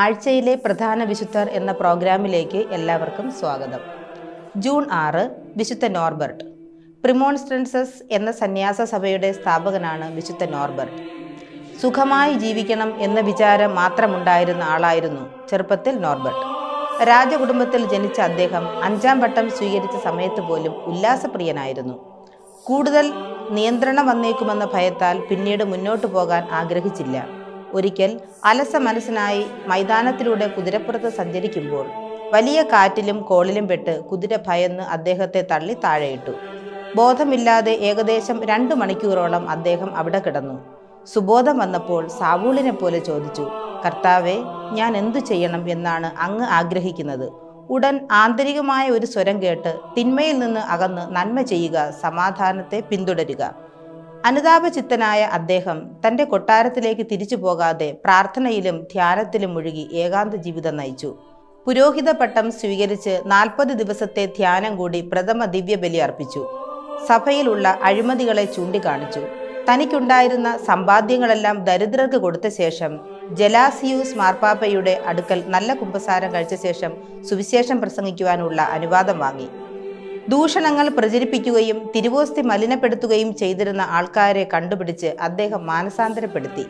ആഴ്ചയിലെ പ്രധാന വിശുദ്ധർ എന്ന പ്രോഗ്രാമിലേക്ക് എല്ലാവർക്കും സ്വാഗതം. ജൂൺ ആറ് വിശുദ്ധ നോർബർട്ട്. പ്രിമോൺസ്ട്രൻസസ് എന്ന സന്യാസ സഭയുടെ സ്ഥാപകനാണ് വിശുദ്ധ നോർബർട്ട്. സുഖമായി ജീവിക്കണം എന്ന വിചാരം മാത്രമുണ്ടായിരുന്ന ആളായിരുന്നു ചെറുപ്പത്തിൽ നോർബർട്ട്. രാജകുടുംബത്തിൽ ജനിച്ച അദ്ദേഹം അഞ്ചാം വട്ടം സ്വീകരിച്ച സമയത്ത് പോലും ഉല്ലാസപ്രിയനായിരുന്നു. കൂടുതൽ നിയന്ത്രണം വന്നേക്കുമെന്ന ഭയത്താൽ പിന്നീട് മുന്നോട്ടു പോകാൻ ആഗ്രഹിച്ചില്ല. ഒരിക്കൽ അലസ മനസ്സിനായി മൈതാനത്തിലൂടെ കുതിരപ്പുറത്ത് സഞ്ചരിക്കുമ്പോൾ വലിയ കാറ്റിലും കോളിലും പെട്ട് കുതിര ഭയന്ന് അദ്ദേഹത്തെ തള്ളി താഴെയിട്ടു. ബോധമില്ലാതെ ഏകദേശം രണ്ടു മണിക്കൂറോളം അദ്ദേഹം അവിടെ കിടന്നു. സുബോധം വന്നപ്പോൾ സാവൂളിനെ പോലെ ചോദിച്ചു കർത്താവെ ഞാൻ എന്തു ചെയ്യണം എന്നാണ് അങ്ങ് ആഗ്രഹിക്കുന്നത്. ഉടൻ ആന്തരികമായ ഒരു സ്വരം കേട്ട് തിന്മയിൽ നിന്ന് അകന്ന് നന്മ ചെയ്യുക സമാധാനത്തെ പിന്തുടരുക. അനുതാപചിത്തനായ അദ്ദേഹം തന്റെ കൊട്ടാരത്തിലേക്ക് തിരിച്ചു പോകാതെ പ്രാർത്ഥനയിലും ധ്യാനത്തിലും മുഴുകി ഏകാന്ത ജീവിതം നയിച്ചു. പുരോഹിത പട്ടം സ്വീകരിച്ച് നാൽപ്പത് ദിവസത്തെ ധ്യാനം കൂടി പ്രഥമ ദിവ്യബലി അർപ്പിച്ചു. സഭയിലുള്ള അഴിമതികളെ ചൂണ്ടിക്കാണിച്ചു. തനിക്കുണ്ടായിരുന്ന സമ്പാദ്യങ്ങളെല്ലാം ദരിദ്രർക്ക് കൊടുത്ത ശേഷം ജലാസിയൂസ് മാർപ്പാപ്പയുടെ അടുക്കൽ നല്ല കുമ്പസാരം കഴിച്ച ശേഷം സുവിശേഷം പ്രസംഗിക്കുവാനുള്ള അനുവാദം വാങ്ങി. ദൂഷണങ്ങൾ പ്രചരിപ്പിക്കുകയും തിരുവോസ്തി മലിനപ്പെടുത്തുകയും ചെയ്തിരുന്ന ആൾക്കാരെ കണ്ടുപിടിച്ച് അദ്ദേഹം മാനസാന്തരപ്പെടുത്തി.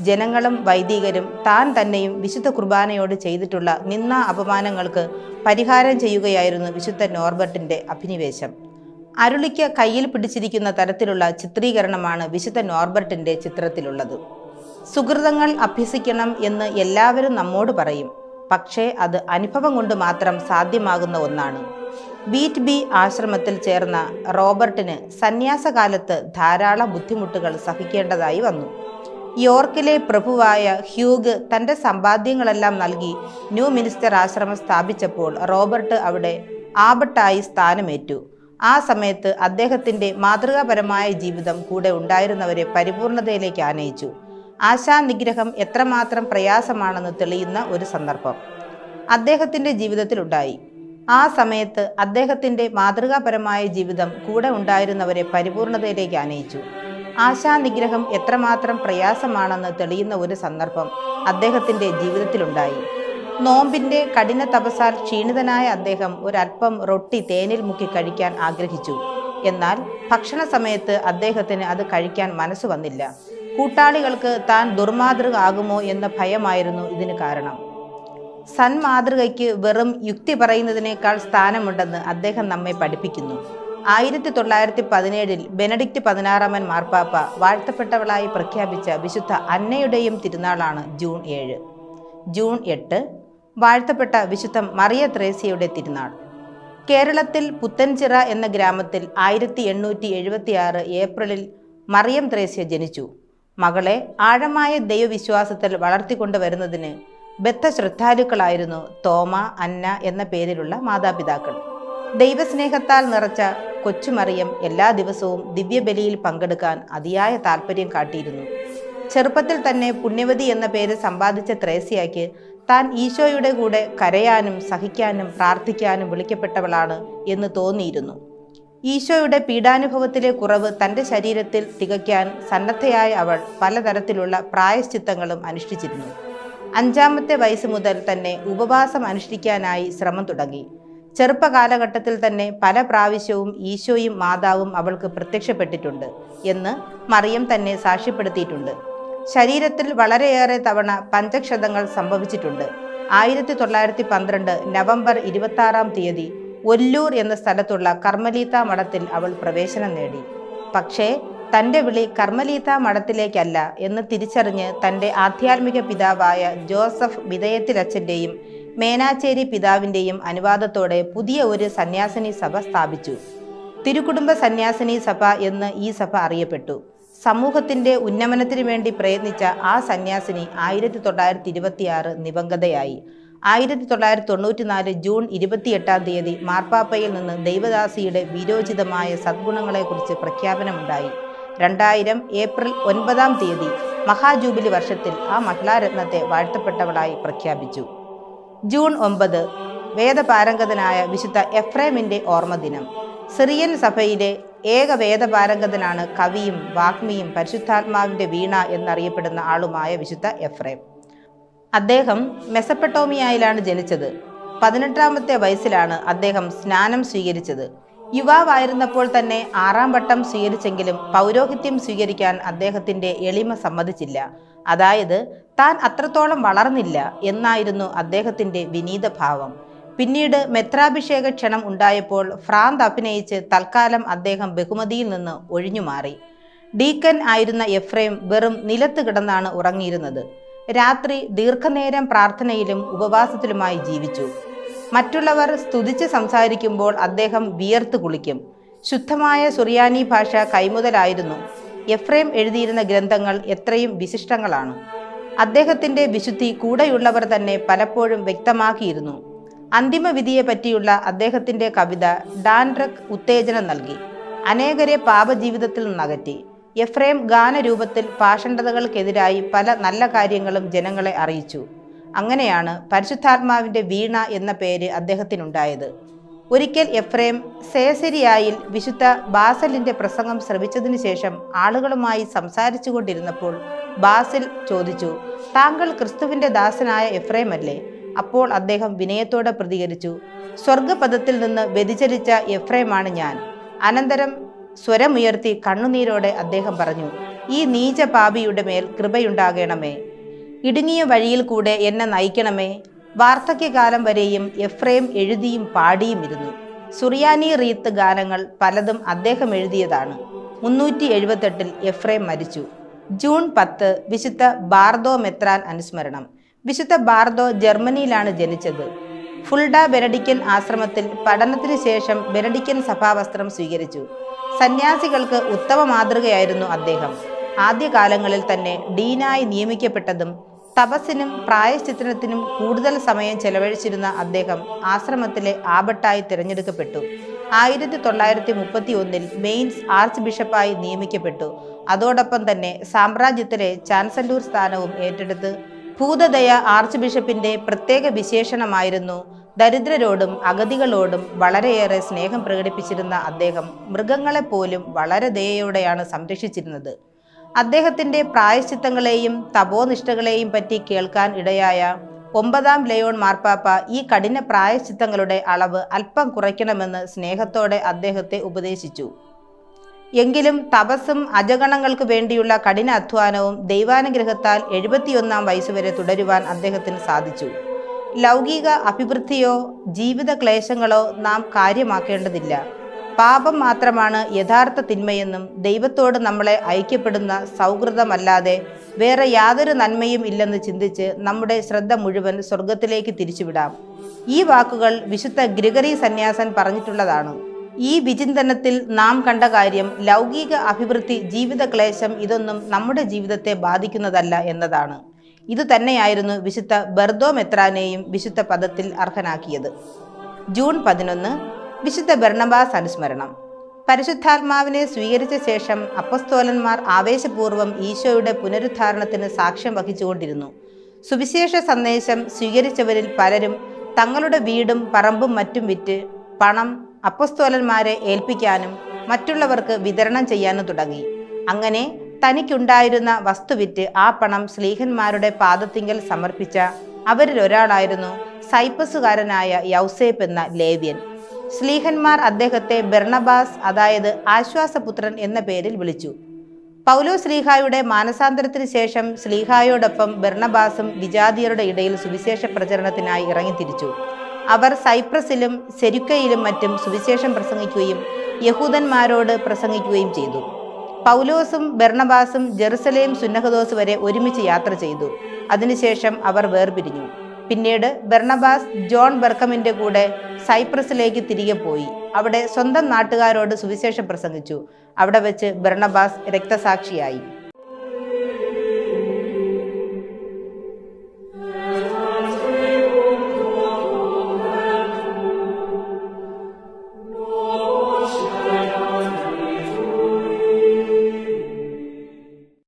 ജനങ്ങളും വൈദികരും താൻ തന്നെയും വിശുദ്ധ കുർബാനയോട് ചെയ്തിട്ടുള്ള നിന്ന അപമാനങ്ങൾക്ക് പരിഹാരം ചെയ്യുകയായിരുന്നു വിശുദ്ധ നോർബർട്ടിന്റെ അഭിനിവേശം. അരുളിക്ക് കയ്യിൽ പിടിച്ചിരിക്കുന്ന തരത്തിലുള്ള ചിത്രീകരണമാണ് വിശുദ്ധ നോർബർട്ടിന്റെ ചിത്രത്തിലുള്ളത്. സുഹൃതങ്ങൾ അഭ്യസിക്കണം എന്ന് എല്ലാവരും നമ്മോട് പറയും. പക്ഷേ അത് അനുഭവം കൊണ്ട് മാത്രം സാധ്യമാകുന്ന ഒന്നാണ്. ബീറ്റ് ബി ആശ്രമത്തിൽ ചേർന്ന റോബർട്ടിന് സന്യാസകാലത്ത് ധാരാളം ബുദ്ധിമുട്ടുകൾ സഹിക്കേണ്ടതായി വന്നു. യോർക്കിലെ പ്രഭുവായ ഹ്യൂഗ് തന്റെ സമ്പാദ്യങ്ങളെല്ലാം നൽകി ന്യൂ മിനിസ്റ്റർ ആശ്രമം സ്ഥാപിച്ചപ്പോൾ റോബർട്ട് അവിടെ ആബട്ടായി സ്ഥാനമേറ്റു. ആ സമയത്ത് അദ്ദേഹത്തിന്റെ മാതൃകാപരമായ ജീവിതം കൂടെ ഉണ്ടായിരുന്നവരെ പരിപൂർണതയിലേക്ക് ആനയിച്ചു. ആശാനിഗ്രഹം എത്രമാത്രം പ്രയാസമാണെന്ന് തെളിയുന്ന ഒരു സന്ദർഭം അദ്ദേഹത്തിന്റെ ജീവിതത്തിലുണ്ടായി. ആ സമയത്ത് അദ്ദേഹത്തിന്റെ മാതൃകാപരമായ ജീവിതം കൂടെ ഉണ്ടായിരുന്നവരെ പരിപൂർണതയിലേക്ക് ആനയിച്ചു. ആശാനിഗ്രഹം എത്രമാത്രം പ്രയാസമാണെന്ന് തെളിയുന്ന ഒരു സന്ദർഭം അദ്ദേഹത്തിന്റെ ജീവിതത്തിലുണ്ടായി. നോമ്പിന്റെ കഠിന തപസാൽ ക്ഷീണിതനായ അദ്ദേഹം ഒരല്പം റൊട്ടി തേനിൽ മുക്കി കഴിക്കാൻ ആഗ്രഹിച്ചു. എന്നാൽ ഭക്ഷണ സമയത്ത് അദ്ദേഹത്തിന് അത് കഴിക്കാൻ മനസ്സ് വന്നില്ല. കൂട്ടാളികൾക്ക് താൻ ദുർമാതൃക ആകുമോ എന്ന ഭയമായിരുന്നു ഇതിന് കാരണം. സന്മാതൃകയ്ക്ക് വെറും യുക്തി പറയുന്നതിനേക്കാൾ സ്ഥാനമുണ്ടെന്ന് അദ്ദേഹം നമ്മെ പഠിപ്പിക്കുന്നു. ആയിരത്തി തൊള്ളായിരത്തി പതിനേഴിൽ ബെനഡിക്റ്റ് പതിനാറാമൻ മാർപ്പാപ്പ വാഴ്ത്തപ്പെട്ടവളായി പ്രഖ്യാപിച്ച വിശുദ്ധ അന്നയുടെയും തിരുനാളാണ് ജൂൺ ഏഴ്. ജൂൺ എട്ട് വാഴ്ത്തപ്പെട്ട വിശുദ്ധ മറിയ ത്രേസ്യയുടെ തിരുനാൾ. കേരളത്തിൽ പുത്തൻചിറ എന്ന ഗ്രാമത്തിൽ ആയിരത്തി എണ്ണൂറ്റി എഴുപത്തിയാറ് ഏപ്രിലിൽ മറിയം ത്രേസ്യ ജനിച്ചു. മകളെ ആഴമായ ദൈവവിശ്വാസത്തിൽ വളർത്തിക്കൊണ്ടുവരുന്നതിന് ബദ്ധശ്രദ്ധാലുക്കളായിരുന്നു തോമ അന്ന എന്ന പേരിലുള്ള മാതാപിതാക്കൾ. ദൈവസ്നേഹത്താൽ നിറച്ച കൊച്ചുമറിയം എല്ലാ ദിവസവും ദിവ്യബലിയിൽ പങ്കെടുക്കാൻ അതിയായ താല്പര്യം കാട്ടിയിരുന്നു. ചെറുപ്പത്തിൽ തന്നെ പുണ്യവതി എന്ന പേര് സമ്പാദിച്ച ത്രേസ്യയ്ക്ക് താൻ ഈശോയുടെ കൂടെ കരയാനും സഹിക്കാനും പ്രാർത്ഥിക്കാനും വിളിക്കപ്പെട്ടവളാണ് എന്ന് തോന്നിയിരുന്നു. ഈശോയുടെ പീഡാനുഭവത്തിലെ കുറവ് തന്റെ ശരീരത്തിൽ തികയ്ക്കാൻ സന്നദ്ധയായ അവൾ പലതരത്തിലുള്ള പ്രായശ്ചിത്തങ്ങളും അനുഷ്ഠിച്ചിരുന്നു. അഞ്ചാമത്തെ വയസ്സ് മുതൽ തന്നെ ഉപവാസം അനുഷ്ഠിക്കാനായി ശ്രമം തുടങ്ങി. ചെറുപ്പകാലഘട്ടത്തിൽ തന്നെ പല പ്രാവശ്യവും ഈശോയും മാതാവും അവൾക്ക് പ്രത്യക്ഷപ്പെട്ടിട്ടുണ്ട് എന്ന് മറിയം തന്നെ സാക്ഷ്യപ്പെടുത്തിയിട്ടുണ്ട്. ശരീരത്തിൽ വളരെയേറെ തവണ പഞ്ചക്ഷതങ്ങൾ സംഭവിച്ചിട്ടുണ്ട്. ആയിരത്തി തൊള്ളായിരത്തി പന്ത്രണ്ട് നവംബർ ഇരുപത്താറാം തീയതി ഒല്ലൂർ എന്ന സ്ഥലത്തുള്ള കർമ്മലീത മഠത്തിൽ അവൾ പ്രവേശനം നേടി. പക്ഷേ തന്റെ വിളി കർമ്മലീത മഠത്തിലേക്കല്ല എന്ന് തിരിച്ചറിഞ്ഞ് തന്റെ ആധ്യാത്മിക പിതാവായ ജോസഫ് വിധേയത്തിലച്ഛന്റെയും മേനാച്ചേരി പിതാവിന്റെയും അനുവാദത്തോടെ പുതിയ ഒരു സന്യാസിനി സഭ സ്ഥാപിച്ചു. തിരുക്കുടുംബ സന്യാസിനി സഭ എന്ന് ഈ സഭ അറിയപ്പെട്ടു. സമൂഹത്തിന്റെ ഉന്നമനത്തിനു വേണ്ടി പ്രയത്നിച്ച ആ സന്യാസിനി ആയിരത്തി തൊള്ളായിരത്തി ഇരുപത്തിയാറ് നിബന്ധതയായി ആയിരത്തി തൊള്ളായിരത്തി തൊണ്ണൂറ്റിനാല് ജൂൺ ഇരുപത്തിയെട്ടാം തീയതി മാർപ്പാപ്പയിൽ നിന്ന് ദൈവദാസിയുടെ വീരോചിതമായ സദ്ഗുണങ്ങളെക്കുറിച്ച് പ്രഖ്യാപനമുണ്ടായി. രണ്ടായിരം ഏപ്രിൽ ഒൻപതാം തീയതി മഹാജൂബിലി വർഷത്തിൽ ആ മഹിളാരത്നത്തെ വാഴ്ത്തപ്പെട്ടവളായി പ്രഖ്യാപിച്ചു. ജൂൺ ഒമ്പത് വേദപാരംഗതനായ വിശുദ്ധ എഫ്രേമിന്റെ ഓർമ്മദിനം. സിറിയൻ സഭയിലെ ഏക വേദപാരംഗതനാണ് കവിയും വാഗ്മിയും പരിശുദ്ധാത്മാവിന്റെ വീണ എന്നറിയപ്പെടുന്ന ആളുമായ വിശുദ്ധ എഫ്രേം. അദ്ദേഹം മെസപ്പട്ടോമിയയിലാണ് ജനിച്ചത്. പതിനെട്ടാമത്തെ വയസ്സിലാണ് അദ്ദേഹം സ്നാനം സ്വീകരിച്ചത്. യുവാവായിരുന്നപ്പോൾ തന്നെ ആറാം വട്ടം സ്വീകരിച്ചെങ്കിലും പൗരോഹിത്യം സ്വീകരിക്കാൻ അദ്ദേഹത്തിന്റെ എളിമ സമ്മതിച്ചില്ല. അതായത് താൻ അത്രത്തോളം വളർന്നില്ല എന്നായിരുന്നു അദ്ദേഹത്തിന്റെ വിനീത ഭാവം. പിന്നീട് മെത്രാഭിഷേക ക്ഷണം ഉണ്ടായപ്പോൾ ഫ്രാന്ത് അഭിനയിച്ച് തൽക്കാലം അദ്ദേഹം ബഹുമതിയിൽ നിന്ന് ഒഴിഞ്ഞുമാറി. ഡീക്കൻ ആയിരുന്ന എഫ്രൈം വെറും നിലത്ത് കിടന്നാണ് ഉറങ്ങിയിരുന്നത്. രാത്രി ദീർഘനേരം പ്രാർത്ഥനയിലും ഉപവാസത്തിലുമായി ജീവിച്ചു. മറ്റുള്ളവർ സ്തുതിച്ച് സംസാരിക്കുമ്പോൾ അദ്ദേഹം വിയർത്ത് കുളിക്കും. ശുദ്ധമായ സുറിയാനി ഭാഷ കൈമുതലായിരുന്നു. എഫ്രൈം എഴുതിയിരുന്ന ഗ്രന്ഥങ്ങൾ എത്രയും വിശിഷ്ടങ്ങളാണ്. അദ്ദേഹത്തിന്റെ വിശുദ്ധി കൂടെയുള്ളവർ തന്നെ പലപ്പോഴും വ്യക്തമാക്കിയിരുന്നു. അന്തിമ വിധിയെ പറ്റിയുള്ള അദ്ദേഹത്തിന്റെ കവിത ഡാൻഡ്രക് ഉത്തേജനം നൽകി. അനേകരെ പാപജീവിതത്തിൽ നിന്നകറ്റി. എഫ്രേം ഗാനരൂപത്തിൽ പാഷണ്ഡതകൾക്കെതിരായി പല നല്ല കാര്യങ്ങളും ജനങ്ങളെ അറിയിച്ചു. അങ്ങനെയാണ് പരിശുദ്ധാത്മാവിന്റെ വീണ എന്ന പേര് അദ്ദേഹത്തിനുണ്ടായത്. ഒരിക്കൽ എഫ്രേം സേസരിയായിൽ വിശുദ്ധ ബാസലിന്റെ പ്രസംഗം ശ്രവിച്ചതിനു ശേഷം ആളുകളുമായി സംസാരിച്ചു കൊണ്ടിരുന്നപ്പോൾ ബാസിൽ ചോദിച്ചു താങ്കൾ ക്രിസ്തുവിന്റെ ദാസനായ എഫ്രേം അല്ലേ അപ്പോൾ അദ്ദേഹം വിനയത്തോടെ പ്രതികരിച്ചു സ്വർഗപദത്തിൽ നിന്ന് വ്യതിചലിച്ച എഫ്രേമാണ് ഞാൻ. അനന്തരം സ്വരമുയർത്തി കണ്ണുനീരോടെ അദ്ദേഹം പറഞ്ഞു ഈ നീച പാപിയുടെ മേൽ കൃപയുണ്ടാകണമേ. ഇടുങ്ങിയ വഴിയിൽ കൂടെ എന്നെ നയിക്കണമേ. വാർദ്ധക്യകാലം വരെയും എഫ്രേം എഴുതിയും പാടിയും ഇരുന്നു. സുറിയാനി റീത്ത് ഗാനങ്ങൾ പലതും അദ്ദേഹം എഴുതിയതാണ്. മുന്നൂറ്റി എഴുപത്തെട്ടിൽ എഫ്രേം മരിച്ചു. ജൂൺ പത്ത് വിശുദ്ധ ബാർദോ മെത്രാൻ അനുസ്മരണം. വിശുദ്ധ ബാർദോ ജർമ്മനിയിലാണ് ജനിച്ചത്. ഫുൾഡ ബെനഡിക്കൻ ആശ്രമത്തിൽ പഠനത്തിന് ശേഷം ബെനഡിക്കൻ സഭാവസ്ത്രം സ്വീകരിച്ചു. സന്യാസികൾക്ക് ഉത്തമ മാതൃകയായിരുന്നു അദ്ദേഹം. ആദ്യകാലങ്ങളിൽ തന്നെ ഡീനായി നിയമിക്കപ്പെട്ടതും തപസ്സിനും പ്രായശ്ചിത്രത്തിനും കൂടുതൽ സമയം ചെലവഴിച്ചിരുന്ന അദ്ദേഹം ആശ്രമത്തിലെ ആബട്ടായി തിരഞ്ഞെടുക്കപ്പെട്ടു. ആയിരത്തി തൊള്ളായിരത്തി മുപ്പത്തി ഒന്നിൽ മെയിൻസ് ആർച്ച് ബിഷപ്പായി നിയമിക്കപ്പെട്ടു. അതോടൊപ്പം തന്നെ സാമ്രാജ്യത്തിലെ ചാൻസലൂർ സ്ഥാനവും ഏറ്റെടുത്ത് ഭൂതദയ ആർച്ച് ബിഷപ്പിന്റെ പ്രത്യേക വിശേഷണമായിരുന്നു. ദരിദ്രരോടും അഗതികളോടും വളരെയേറെ സ്നേഹം പ്രകടിപ്പിച്ചിരുന്ന അദ്ദേഹം മൃഗങ്ങളെപ്പോലും വളരെ ദയയോടെയാണ് സംരക്ഷിച്ചിരുന്നത്. അദ്ദേഹത്തിന്റെ പ്രായശ്ചിത്തങ്ങളെയും തപോനിഷ്ഠകളെയും പറ്റി കേൾക്കാൻ ഇടയായ ഒമ്പതാം ലയോൺ മാർപ്പാപ്പ ഈ കഠിന പ്രായശ്ചിത്തങ്ങളുടെ അളവ് അല്പം കുറയ്ക്കണമെന്ന് സ്നേഹത്തോടെ അദ്ദേഹത്തെ ഉപദേശിച്ചു. എങ്കിലും തപസ്സും അജഗണങ്ങൾക്ക് വേണ്ടിയുള്ള കഠിന അധ്വാനവും ദൈവാനുഗ്രഹത്താൽ എഴുപത്തിയൊന്നാം വയസ്സുവരെ തുടരുവാൻ അദ്ദേഹത്തിന് സാധിച്ചു. ലൗകിക അഭിവൃദ്ധിയോ ജീവിത ക്ലേശങ്ങളോ നാം കാര്യമാക്കേണ്ടതില്ല. പാപം മാത്രമാണ് യഥാർത്ഥ തിന്മയെന്നും ദൈവത്തോട് നമ്മളെ ഐക്യപ്പെടുന്ന സൗഹൃദമല്ലാതെ വേറെ യാതൊരു നന്മയും ഇല്ലെന്ന് ചിന്തിച്ച് നമ്മുടെ ശ്രദ്ധ മുഴുവൻ സ്വർഗത്തിലേക്ക് തിരിച്ചുവിടാം. ഈ വാക്കുകൾ വിശുദ്ധ ഗ്രിഗറി സന്യാസൻ പറഞ്ഞിട്ടുള്ളതാണ്. ഈ വിചിന്തനത്തിൽ നാം കണ്ട കാര്യം ലൗകിക അഭിവൃദ്ധി ജീവിത ക്ലേശം ഇതൊന്നും നമ്മുടെ ജീവിതത്തെ ബാധിക്കുന്നതല്ല എന്നതാണ്. ഇത് തന്നെയായിരുന്നു വിശുദ്ധ ബർദോ മെത്രാനെയും വിശുദ്ധ പദത്തിൽ അർഹനാക്കിയത്. ജൂൺ പതിനൊന്ന് വിശുദ്ധ ബർണബാസ് അനുസ്മരണം. പരിശുദ്ധാത്മാവിനെ സ്വീകരിച്ച ശേഷം അപ്പസ്തോലന്മാർ ആവേശപൂർവം ഈശോയുടെ പുനരുദ്ധാരണത്തിന് സാക്ഷ്യം വഹിച്ചുകൊണ്ടിരുന്നു. സുവിശേഷ സന്ദേശം സ്വീകരിച്ചവരിൽ പലരും തങ്ങളുടെ വീടും പറമ്പും മറ്റും വിറ്റ് പണം അപ്പസ്തോലന്മാരെ ഏൽപ്പിക്കാനും മറ്റുള്ളവർക്ക് വിതരണം ചെയ്യാനും തുടങ്ങി. അങ്ങനെ തനിക്കുണ്ടായിരുന്ന വസ്തു വിറ്റ് ആ പണം സ്ലീഹന്മാരുടെ പാദത്തിങ്കൽ സമർപ്പിച്ച അവരിൽ ഒരാളായിരുന്നു സൈപ്പസുകാരനായ യൗസേപ്പ് എന്ന ലേവ്യൻ. സ്ലീഹന്മാർ അദ്ദേഹത്തെ ബെർണബാസ് അതായത് ആശ്വാസപുത്രൻ എന്ന പേരിൽ വിളിച്ചു. പൗലോ ശ്ലീഹായുടെ മാനസാന്തരത്തിന് ശേഷം ശ്ലീഹായോടൊപ്പം ബെർണബാസും വിജാതിയരുടെ ഇടയിൽ സുവിശേഷ പ്രചരണത്തിനായി ഇറങ്ങിത്തിരിച്ചു. അവർ സൈപ്രസിലും സെരുക്കയിലും മറ്റും സുവിശേഷം പ്രസംഗിക്കുകയും യഹൂദന്മാരോട് പ്രസംഗിക്കുകയും ചെയ്തു. പൗലോസും ബെർണബാസും ജെറുസലേം സുന്നഹദോസ് വരെ ഒരുമിച്ച് യാത്ര ചെയ്തു. അതിനുശേഷം അവർ വേർപിരിഞ്ഞു. പിന്നീട് ബെർണബാസ് ജോൺ ബർക്കമിന്റെ കൂടെ സൈപ്രസിലേക്ക് തിരികെ പോയി. അവിടെ സ്വന്തം നാട്ടുകാരോട് സുവിശേഷം പ്രസംഗിച്ചു. അവിടെ വെച്ച് ബർണബാസ് രക്തസാക്ഷിയായി.